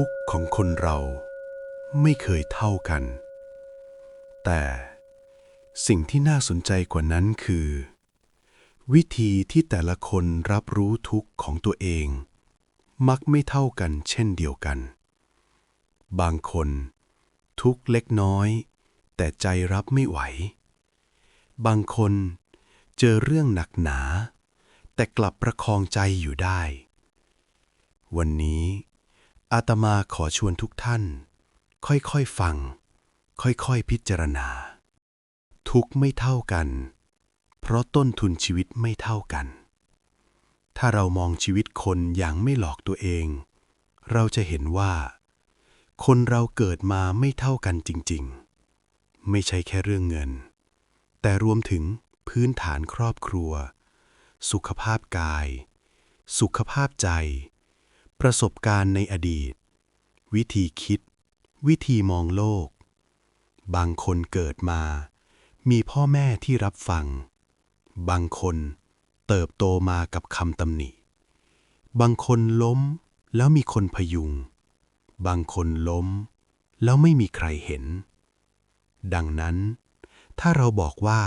ทุกข์ของคนเราไม่เคยเท่ากัน แต่สิ่งที่น่าสนใจกว่านั้นคือ วิธีที่แต่ละคนรับรู้ทุกข์ของตัวเอง มักไม่เท่ากันเช่นเดียวกัน บางคนทุกข์เล็กน้อย แต่ใจรับไม่ไหว บางคนเจอเรื่องหนักหนา แต่กลับประคองใจอยู่ได้ วันนี้ อาตมาขอชวนทุกท่าน ค่อยๆฟัง ค่อยๆพิจารณา ทุกไม่เท่ากัน เพราะต้นทุนชีวิตไม่เท่ากัน ถ้าเรามองชีวิตคนอย่างไม่หลอกตัวเอง เราจะเห็นว่า คนเราเกิดมาไม่เท่ากันจริง ๆ ไม่ใช่แค่เรื่องเงิน แต่รวมถึงพื้นฐานครอบครัว สุขภาพกาย สุขภาพใจ ประสบการณ์ในอดีต วิธีคิด วิธีมองโลก บางคนเกิดมา มีพ่อแม่ที่รับฟัง บางคนเติบโตมากับคำตำหนิ บางคนล้มแล้วมีคนพยุง บางคนล้ม แล้วไม่มีใครเห็น ดังนั้น ถ้าเราบอกว่า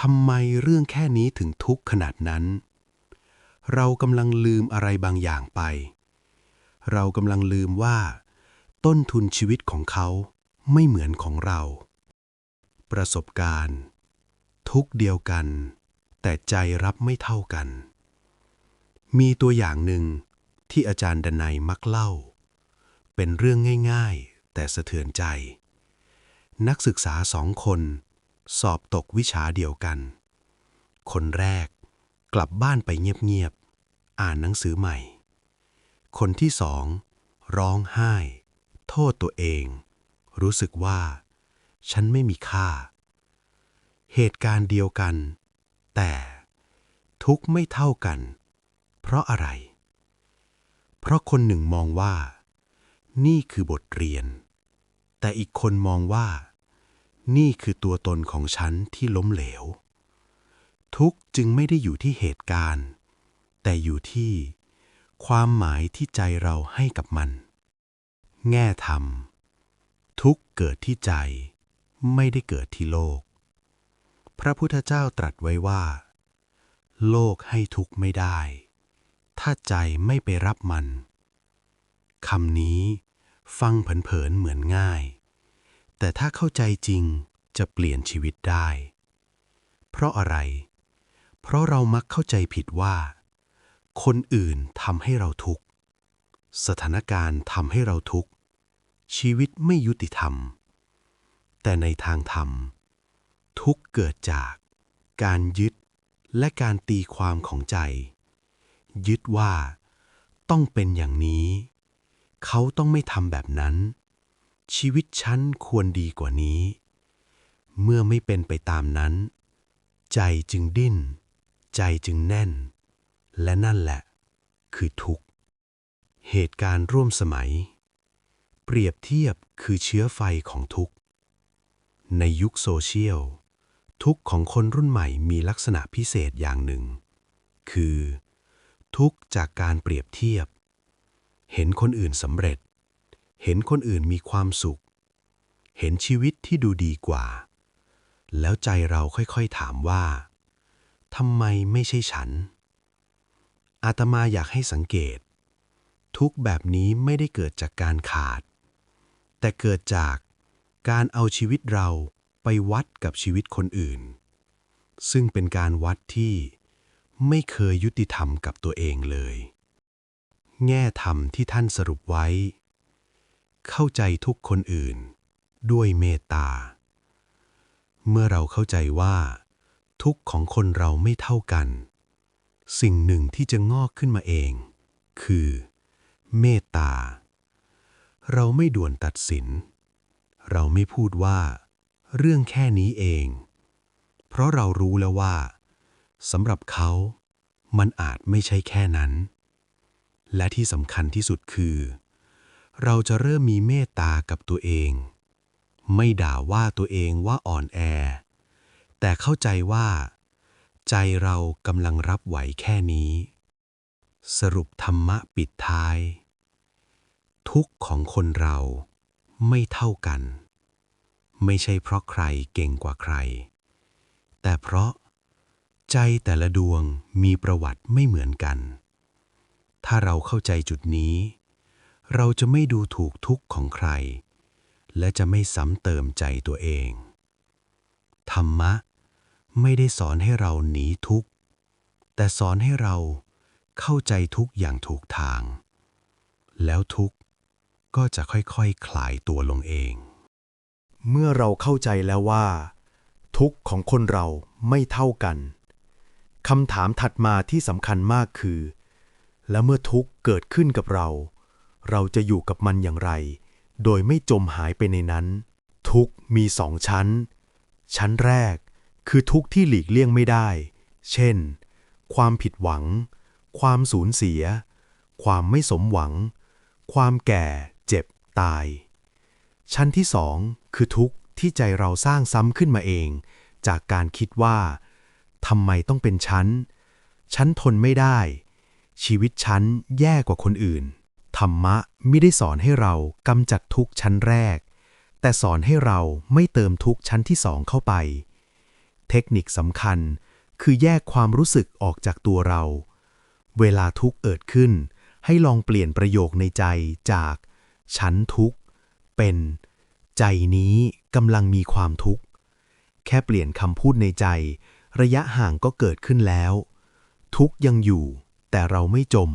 ทำไมเรื่องแค่นี้ถึงทุกข์ขนาดนั้น เรากำลังลืมอะไรบางอย่างไป เรากำลังลืมว่า ต้นทุนชีวิตของเขาไม่เหมือนของเรา ประสบการณ์ ทุกเดียวกัน แต่ใจรับไม่เท่ากัน มีตัวอย่างหนึ่งที่อาจารย์ดนัยมักเล่า เป็นเรื่องง่ายๆ แต่สะเทือนใจ นักศึกษาสองคน สอบตกวิชาเดียวกัน คนแรกกลับบ้านไปเงียบๆ อ่านหนังสือใหม่ คนที่สองร้องไห้ โทษตัวเอง รู้สึกว่า ฉันไม่มีค่า เหตุการณ์เดียวกัน แต่ทุกข์ไม่เท่ากัน เพราะอะไร เพราะคนหนึ่งมองว่า นี่คือบทเรียน แต่อีกคนมองว่า นี่คือตัวตนของฉันที่ล้มเหลว ทุกจึงไม่ได้อยู่ที่เหตุการณ์ แต่อยู่ที่ ความหมายที่ใจเราให้กับมัน แง่ธรรม ทุกเกิดที่ใจ ไม่ได้เกิดที่โลก พระพุทธเจ้าตรัสไว้ว่า โลกให้ทุกข์ไม่ได้ ถ้าใจไม่ไปรับมันคำนี้ฟังเผินๆเหมือนง่าย แต่ถ้าเข้าใจจริงจะเปลี่ยนชีวิตได้ เพราะอะไร เพราะเรามักเข้าใจผิดว่า คนอื่นทำให้เราทุกข์ สถานการณ์ทำให้เราทุกข์ ชีวิตไม่ยุติธรรม แต่ในทางธรรม ทุกข์เกิดจากการยึดและการตีความของใจ ยึดว่า ต้องเป็นอย่างนี้ เขาต้องไม่ทำแบบนั้น ชีวิตฉันควรดีกว่านี้ เมื่อไม่เป็นไปตามนั้น ใจจึงดิ้น ใจจึงแน่น และนั่นแหละ คือทุกข์ เหตุการณ์ร่วมสมัย เปรียบเทียบคือเชื้อไฟของทุกข์ ในยุคโซเชียล ทุกข์ของคนรุ่นใหม่มีลักษณะพิเศษอย่างหนึ่ง คือ ทุกข์จากการเปรียบเทียบ เห็นคนอื่นสำเร็จ เห็นคนอื่นมีความสุข เห็นชีวิตที่ดูดีกว่า แล้วใจเราค่อยๆถามว่าทำไมไม่ใช่ฉัน อาตมาอยากให้สังเกต ทุกแบบนี้ไม่ได้เกิดจากการขาด แต่เกิดจากการเอาชีวิตเราไปวัดกับชีวิตคนอื่น ซึ่งเป็นการวัดที่ไม่เคยยุติธรรมกับตัวเองเลย แง่ธรรมที่ท่านสรุปไว้ เข้าใจทุกคนอื่น ด้วยเมตตา เมื่อเราเข้าใจว่า ทุกของคนเราไม่เท่ากัน สิ่งหนึ่งที่จะงอกขึ้นมาเอง คือ เมตตา เราไม่ด่วนตัดสิน เราไม่พูดว่า เรื่องแค่นี้เอง เพราะเรารู้แล้วว่าสำหรับเขา มันอาจไม่ใช่แค่นั้น และที่สำคัญที่สุดคือ เราจะเริ่มมีเมตตากับตัวเอง ไม่ด่าว่าตัวเองว่าอ่อนแอ แต่เข้าใจว่า ใจเรากำลังรับไหวแค่นี้ สรุปธรรมะปิดท้าย ทุกของคนเราไม่เท่ากัน ไม่ใช่เพราะใครเก่งกว่าใคร แต่เพราะใจแต่ละดวงมีประวัติไม่เหมือนกัน ถ้าเราเข้าใจจุดนี้ เราจะไม่ดูถูกทุกข์ของใคร และจะไม่ซ้ำเติมใจตัวเอง ธรรมะ ไม่ได้สอนให้เราหนีทุกข์ แต่สอนให้เราเข้าใจทุกข์อย่างถูกทาง แล้วทุกข์ก็จะค่อยๆคคลายตัวลงเอง เมื่อเราเข้าใจแล้วว่า ทุกข์ของคนเราไม่เท่ากันคำถามถัดมาที่สำคัญมากคือ แล้วเมื่อทุกข์เกิดขึ้นกับเรา เราจะอยู่กับมันอย่างไร โดยไม่จมหายไปในนั้น ทุกข์มีสองชั้น ชั้นแรก คือทุกข์ที่หลีกเลี่ยงไม่ได้ เช่น ความผิดหวัง ความสูญเสีย ความไม่สมหวัง ความแก่ เจ็บ ตาย ชั้นที่สองคือทุกข์ที่ใจเราสร้างซ้ำขึ้นมาเอง จากการคิดว่าทำไมต้องเป็นฉันฉันทนไม่ได้ ชีวิตฉันแย่กว่าคนอื่น ธรรมะไม่ได้สอนให้เรากำจัดทุกข์ชั้นแรก แต่สอนให้เราไม่เติมทุกข์ชั้นที่สองเข้าไป เทคนิคสำคัญ คือแยกความรู้สึกออกจากตัวเรา เวลาทุกข์เกิดขึ้น ให้ลองเปลี่ยนประโยคในใจจาก ฉันทุกข์ เป็น ใจนี้กำลังมีความทุกข์ แค่เปลี่ยนคำพูดในใจ ระยะห่างก็เกิดขึ้นแล้ว ทุกข์ยังอยู่ แต่เราไม่จม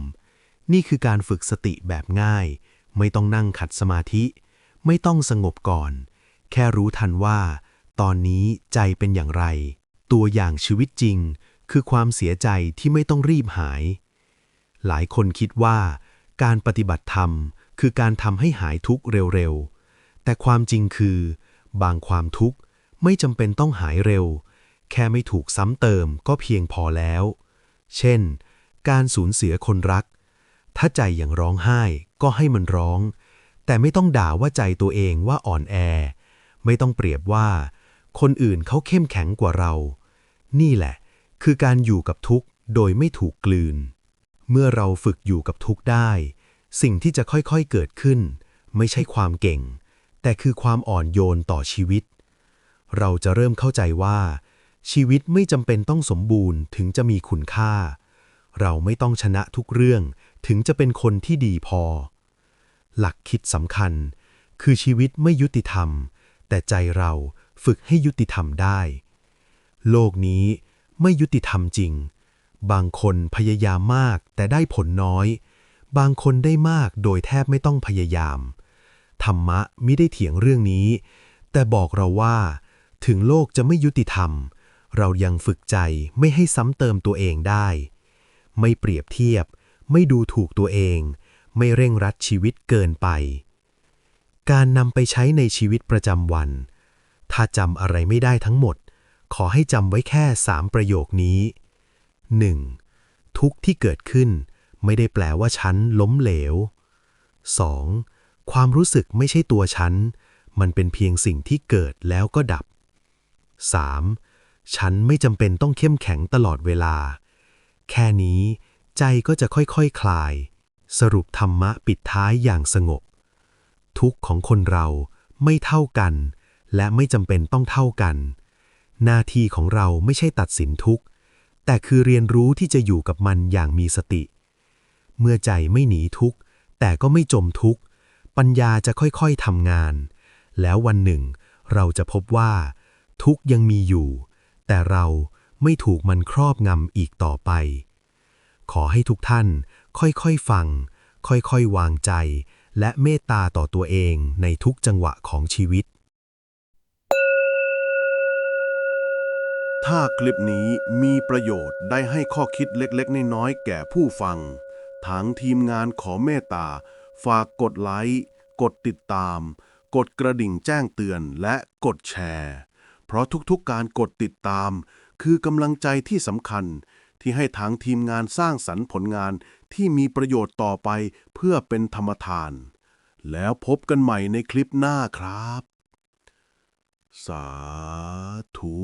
นี่คือการฝึกสติแบบง่าย ไม่ต้องนั่งขัดสมาธิ ไม่ต้องสงบก่อน แค่รู้ทันว่า ตอนนี้ใจเป็นอย่างไร ตัวอย่างชีวิตจริง คือความเสียใจที่ไม่ต้องรีบหาย หลายคนคิดว่า การปฏิบัติธรรม คือการทำให้หายทุกข์เร็วๆ แต่ความจริงคือ บางความทุกข์ไม่จำเป็นต้องหายเร็ว แค่ไม่ถูกซ้ำเติมก็เพียงพอแล้ว เช่น การสูญเสียคนรัก ถ้าใจยังร้องไห้ก็ให้มันร้อง แต่ไม่ต้องด่าว่าใจตัวเองว่าอ่อนแอ ไม่ต้องเปรียบว่า คนอื่นเขาเข้มแข็งกว่าเรา นี่แหละ คือการอยู่กับทุกข์โดยไม่ถูกกลืน เมื่อเราฝึกอยู่กับทุกข์ได้ สิ่งที่จะค่อยๆเกิดขึ้น ไม่ใช่ความเก่ง แต่คือความอ่อนโยนต่อชีวิต เราจะเริ่มเข้าใจว่า ชีวิตไม่จำเป็นต้องสมบูรณ์ถึงจะมีคุณค่า เราไม่ต้องชนะทุกเรื่องถึงจะเป็นคนที่ดีพอ หลักคิดสำคัญ คือชีวิตไม่ยุติธรรม แต่ใจเรา ฝึกให้ยุติธรรมได้ โลกนี้ไม่ยุติธรรมจริง บางคนพยายามมากแต่ได้ผลน้อย บางคนได้มากโดยแทบไม่ต้องพยายาม ธรรมะไม่ได้เถียงเรื่องนี้ แต่บอกเราว่า ถึงโลกจะไม่ยุติธรรม เรายังฝึกใจไม่ให้ซ้ำเติมตัวเองได้ ไม่เปรียบเทียบ ไม่ดูถูกตัวเอง ไม่เร่งรัดชีวิตเกินไป การนำไปใช้ในชีวิตประจำวัน ถ้าจำอะไรไม่ได้ทั้งหมด ขอให้จำไว้แค่สามประโยคนี้ 1. ทุกที่เกิดขึ้น ไม่ได้แปลว่าฉันล้มเหลว 2. ความรู้สึกไม่ใช่ตัวฉัน มันเป็นเพียงสิ่งที่เกิดแล้วก็ดับ 3. ฉันไม่จำเป็นต้องเข้มแข็งตลอดเวลา แค่นี้ ใจก็จะค่อยๆคคลาย สรุปธรรมะปิดท้ายอย่างสงบ ทุกของคนเราไม่เท่ากัน และไม่จำเป็นต้องเท่ากัน หน้าที่ของเราไม่ใช่ตัดสินทุกข์ แต่คือเรียนรู้ที่จะอยู่กับมันอย่างมีสติ เมื่อใจไม่หนีทุกข์ แต่ก็ไม่จมทุกข์ ปัญญาจะค่อยๆทำงาน แล้ววันหนึ่ง เราจะพบว่า ทุกข์ยังมีอยู่ แต่เราไม่ถูกมันครอบงำอีกต่อไป ขอให้ทุกท่านค่อยๆฟัง ค่อยๆวางใจ และเมตตาต่อตัวเองในทุกจังหวะของชีวิต ถ้าคลิปนี้มีประโยชน์ได้ให้ข้อคิดเล็กๆ น้อยๆ แก่ผู้ฟัง ทางทีมงานขอเมตตา ฝากกดไลค์ กดติดตาม กดกระดิ่งแจ้งเตือนและกดแชร์ เพราะทุกๆการกดติดตาม คือกำลังใจที่สำคัญ ที่ให้ทางทีมงานสร้างสรรค์ผลงานที่มีประโยชน์ต่อไปเพื่อเป็นธรรมทาน แล้วพบกันใหม่ในคลิปหน้าครับ สาธุ